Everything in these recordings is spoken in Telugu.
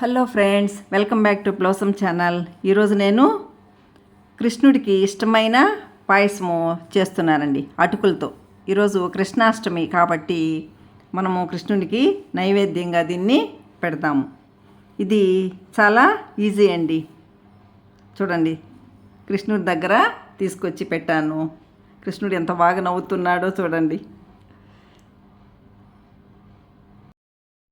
Hello friends welcome back to blossom channel. ఈరోజు నేను కృష్ణుడికి ఇష్టమైన పాయసము చేస్తున్నానండి అటుకులతో. ఈరోజు కృష్ణాష్టమి కాబట్టి మనము కృష్ణుడికి నైవేద్యంగా దీన్ని పెడతాము. ఇది చాలా ఈజీ అండి. చూడండి కృష్ణుడి దగ్గర తీసుకొచ్చి పెట్టాను. కృష్ణుడు ఎంత బాగా నవ్వుతున్నాడో చూడండి.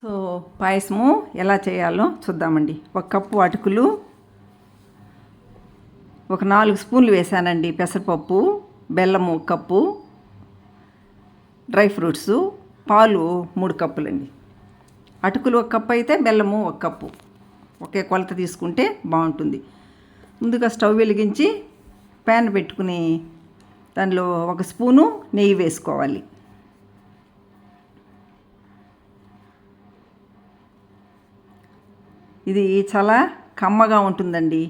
సో పాయసము ఎలా చేయాలో చూద్దామండి. ఒక కప్పు అటుకులు ఒక నాలుగు స్పూన్లు వేసానండి పెసరపప్పు బెల్లము ఒక కప్పు డ్రై ఫ్రూట్స్ పాలు మూడు కప్పులండి. అటుకులు ఒక కప్పు అయితే బెల్లము ఒక కప్పు. ఒకే కొలత తీసుకుంటే బాగుంటుంది. ముందుగా స్టవ్ వెలిగించి ప్యాన్ పెట్టుకుని దానిలో ఒక స్పూను నెయ్యి వేసుకోవాలి. ఇది చాలా కమ్మగా ఉంటుందండి.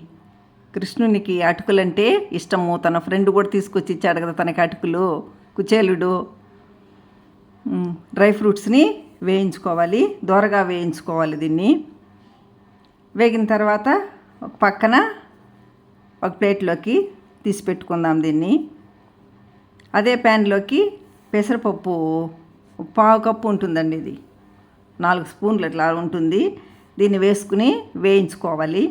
కృష్ణునికి అటుకులంటే ఇష్టము. తన ఫ్రెండ్ కూడా తీసుకొచ్చి ఇచ్చాడు కదా తనకి అటుకులు. కుచేలుడు. డ్రై ఫ్రూట్స్ని వేయించుకోవాలి. దోరగా వేయించుకోవాలి దీన్ని. వేగిన తర్వాత ఒక పక్కన ఒక ప్లేట్లోకి తీసి పెట్టుకుందాం దీన్ని. అదే ప్యాన్లోకి పెసరపప్పు. పావు కప్పు ఉంటుందండి ఇది. నాలుగు స్పూన్లు ఇట్లా ఉంటుంది. దీన్ని వేసుకుని వేయించుకోవాలి.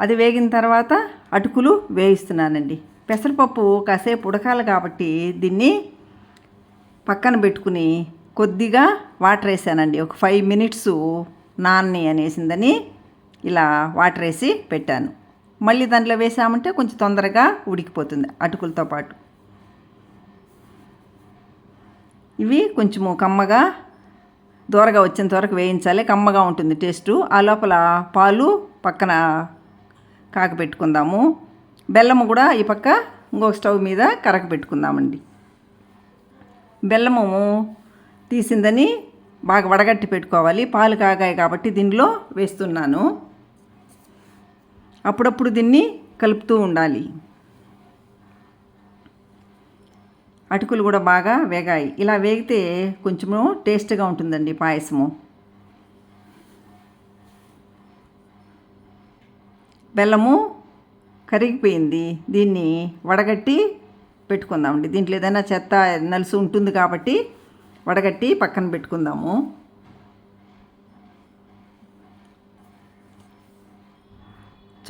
అది వేగిన తర్వాత అటుకులు వేయిస్తున్నానండి. పెసరపప్పు కాసేపు ఉడకాలి కాబట్టి దీన్ని పక్కన పెట్టుకుని కొద్దిగా వాటర్ వేసానండి. ఒక ఫైవ్ మినిట్స్ నాన్ని అనేసిందని ఇలా వాటర్ వేసి పెట్టాను. మళ్ళీ దాంట్లో వేసామంటే కొంచెం తొందరగా ఉడికిపోతుంది అటుకులతో పాటు. ఇవి కొంచెము కమ్మగా దూరగా వచ్చేంత వరకు వేయించాలి. కమ్మగా ఉంటుంది టేస్టు. ఆ లోపల పాలు పక్కన కాకపెట్టుకుందాము బెల్లము కూడా ఈ పక్క ఇంకొక స్టవ్ మీద కరక పెట్టుకుందామండి. బెల్లము తీసిందని బాగా వడగట్టి పెట్టుకోవాలి. పాలు కాగాయి కాబట్టి దీనిలో వేస్తున్నాను. అప్పుడప్పుడు దీన్ని కలుపుతూ ఉండాలి. అటుకులు కూడా బాగా వేగాయి. ఇలా వేగితే కొంచెము టేస్ట్గా ఉంటుందండి పాయసము. బెల్లము కరిగిపోయింది. దీన్ని వడగట్టి పెట్టుకుందామండి. దీంట్లో ఏదైనా చెత్త నలుసు ఉంటుంది కాబట్టి వడగట్టి పక్కన పెట్టుకుందాము.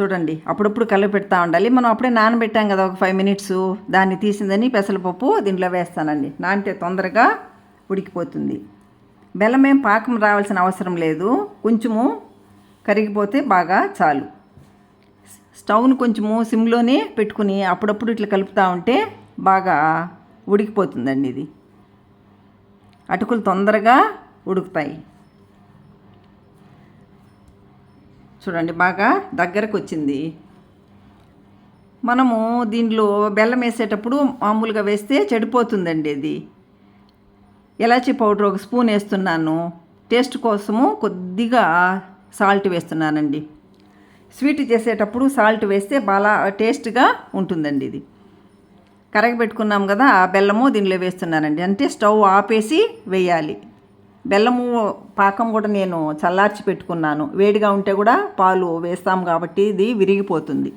చూడండి అప్పుడప్పుడు కలిపి పెడతా ఉండాలి. మనం అప్పుడే నానబెట్టాం కదా ఒక ఫైవ్ మినిట్స్ దాన్ని తీసిందని పెసరపప్పు దీంట్లో వేస్తానండి. నానితే తొందరగా ఉడికిపోతుంది. బెల్లం ఏం పాకం రావాల్సిన అవసరం లేదు. కొంచెము కరిగిపోతే బాగా చాలు. స్టవ్ను కొంచెము సిమ్లోనే పెట్టుకుని అప్పుడప్పుడు ఇట్లా కలుపుతూ ఉంటే బాగా ఉడికిపోతుందండి ఇది. అటుకులు తొందరగా ఉడుకుతాయి. చూడండి బాగా దగ్గరకు వచ్చింది మనము దీనిలో బెల్లం వేసేటప్పుడు మామూలుగా వేస్తే చెడిపోతుందండి ఇది. ఎలాచీ పౌడర్ ఒక స్పూన్ వేస్తున్నాను. టేస్ట్ కోసము కొద్దిగా సాల్ట్ వేస్తున్నానండి. స్వీట్ చేసేటప్పుడు సాల్ట్ వేస్తే బాగా టేస్ట్గా ఉంటుందండి ఇది. కరగ పెట్టుకున్నాం కదా ఆ బెల్లము దీనిలో వేస్తున్నానండి. అంటే స్టవ్ ఆపేసి వేయాలి. బెల్లము పాకం కూడా నేను చల్లార్చి పెట్టుకున్నాను. వేడిగా ఉంటే కూడా పాలు వేస్తాం కాబట్టి ఇది విరిగిపోతుంది.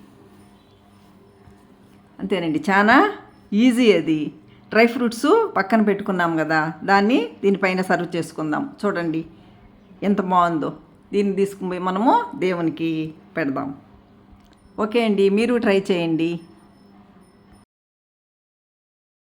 అంతేనండి. చాలా ఈజీ అది. డ్రై ఫ్రూట్స్ పక్కన పెట్టుకున్నాం కదా దాన్ని దీనిపైన సర్వ్ చేసుకుందాం. చూడండి ఎంత బాగుందో. దీన్ని తీసుకుపోయి మనము దేవునికి పెడదాం. ఓకే అండి. మీరు ట్రై చేయండి.